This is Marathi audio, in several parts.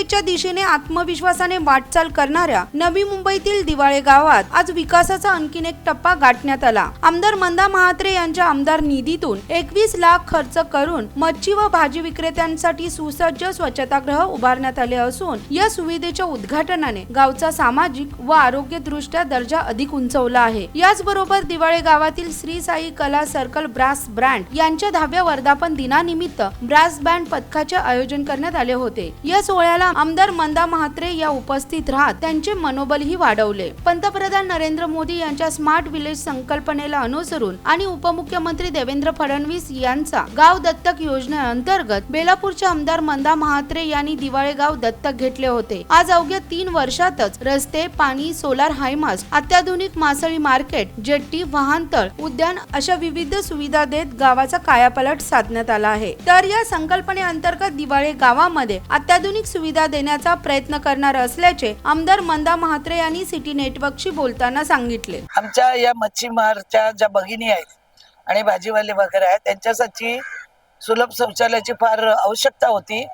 सुविधेच्या दिशेने आत्मविश्वासाने वाटचाल करणाऱ्या नवी मुंबईतील दिवाळे गावात आज विकासाचा आणखीन एक टप्पा गाठण्यात आला. आमदार मंदा महात्रे यांच्या आमदार निधीतून एकवीस लाख खर्च करून मच्छी व भाजी विक्रेत्यांसाठी सुसज्ज स्वच्छतागृह उभारण्यात आले असून या सुविधेच्या उद्घाटनाने गावचा सामाजिक व आरोग्यदृष्ट्या दर्जा अधिक उंचवला आहे. याचबरोबर दिवाळे गावातील श्री साई कला सर्कल ब्रास ब्रँड यांच्या दहाव्या वर्धापन दिनानिमित्त ब्रास बँड पथकाचे आयोजन करण्यात आले होते. या सोहळ्याला आमदार मंदा महात्रे या उपस्थित राहत त्यांचे मनोबलही वाढवले. पंतप्रधान नरेंद्र मोदी यांच्या स्मार्ट विलेज संकल्पनेला अनुसरून आणि उपमुख्यमंत्री देवेंद्र फडणवीस यांचा गाव दत्तक योजनेअंतर्गत बेलापूरचे आमदार मंदा महात्रे यांनी दिवाळे गाव दत्तक घेतले होते. आज अवघ्या तीन वर्षातच रस्ते पाणी सोलार हायमास अत्याधुनिक मासळी मार्केट जेट्टी वाहनतळ उद्यान अशा विविध सुविधा देत गावाचा कायापलट साधण्यात आला आहे. तर या संकल्पनेअंतर्गत दिवाळे गावामध्ये अत्याधुनिक सुविधा देण्याचा प्रयत्न करणार असल्याचे आमदार मंदा महात्रे यांनी सिटी नेटवर्कशी बोलताना सांगितले. आमच्या या मच्छीमारच्या ज्या भगिनी आहेत आणि भाजीवाले वगैरे आहेत त्यांच्यासाठी सुलभ शौचालयाची फार आवश्यकता होती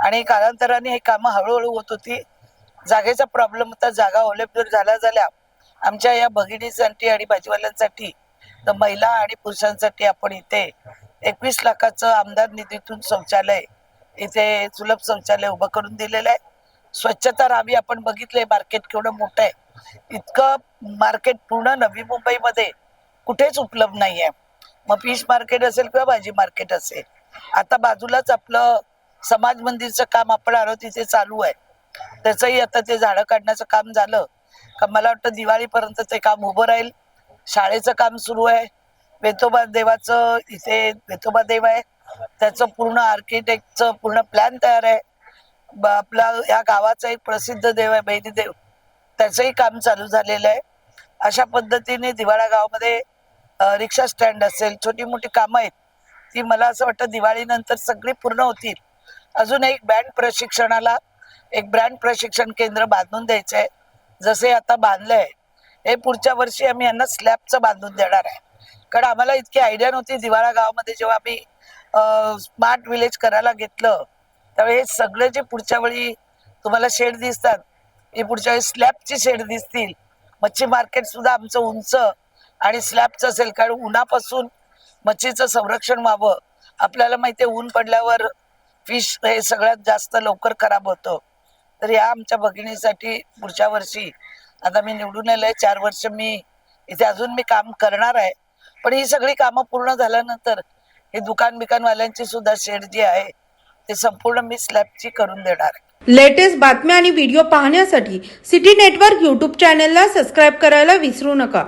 आणि कालांतराने हे कामं हळूहळू होत होती. जागेचा प्रॉब्लेम होता जागा अवेलेबल झाल्या झाल्या आमच्या या भगिनीसाठी आणि भाजीवाल्यांसाठी तर महिला आणि पुरुषांसाठी आपण इथे एकवीस लाखाचं आमदार निधीतून शौचालय इथे सुलभ शौचालय उभं करून दिलेलं आहे. स्वच्छता राहावी आपण बघितलंय मार्केट केवढं मोठं आहे. इतकं मार्केट पूर्ण नवी मुंबईमध्ये कुठेच उपलब्ध नाही आहे मग फिश मार्केट असेल किंवा भाजी मार्केट असेल आता बाजूलाच आपलं समाज मंदिरचं काम आपण आलो तिथे चालू आहे. त्याचंही आता ते झाडं काढण्याचं काम झालं. का मला वाटतं दिवाळीपर्यंत ते काम उभं राहील. शाळेचं काम सुरू आहे. वेतोबा देवाचं इथे वेतोबा देव आहे. त्याचं पूर्ण आर्किटेक्टचं पूर्ण प्लॅन तयार आहे. आपला या गावाचा एक प्रसिद्ध देव आहे बैदीदेव त्याचंही काम चालू झालेलं आहे. अशा पद्धतीने दिवाळा गावामध्ये रिक्षा स्टँड असेल छोटी मोठी कामं आहेत ती मला असं वाटतं दिवाळीनंतर सगळी पूर्ण होतील. अजून एक बँड प्रशिक्षणाला एक ब्रँड प्रशिक्षण केंद्र बांधून द्यायचं आहे. जसे आता बांधलंय हे पुढच्या वर्षी आम्ही यांना स्लॅबचं बांधून देणार आहे. कारण आम्हाला इतकी आयडिया नव्हती दिवाळा गावामध्ये जेव्हा आम्ही स्मार्ट विलेज करायला घेतलं त्यावेळी हे सगळे जे पुढच्या वेळी तुम्हाला शेड दिसतात हे पुढच्या वेळी स्लॅबची शेड दिसतील. मच्छी मार्केट सुद्धा आमचं उंच आणि स्लॅबचं असेल कारण उन्हापासून मच्छीचं संरक्षण व्हावं. आपल्याला माहिती आहे ऊन पडल्यावर फिश हे सगळ्यात जास्त लवकर खराब होतं. तर या आमच्या भगिनीसाठी पुढच्या वर्षी आता मी निवडून आलोय चार वर्ष मी इथे अजून मी काम करणार आहे. पण ही सगळी कामं पूर्ण झाल्यानंतर हे दुकान बिकानवाल्यांची सुद्धा शेड जी आहे ते संपूर्ण मी स्लॅबची करून देणार. लेटेस्ट बातम्या आणि व्हिडिओ पाहण्यासाठी सिटी नेटवर्क यूट्यूब चॅनेलला सबस्क्राईब करायला विसरू नका.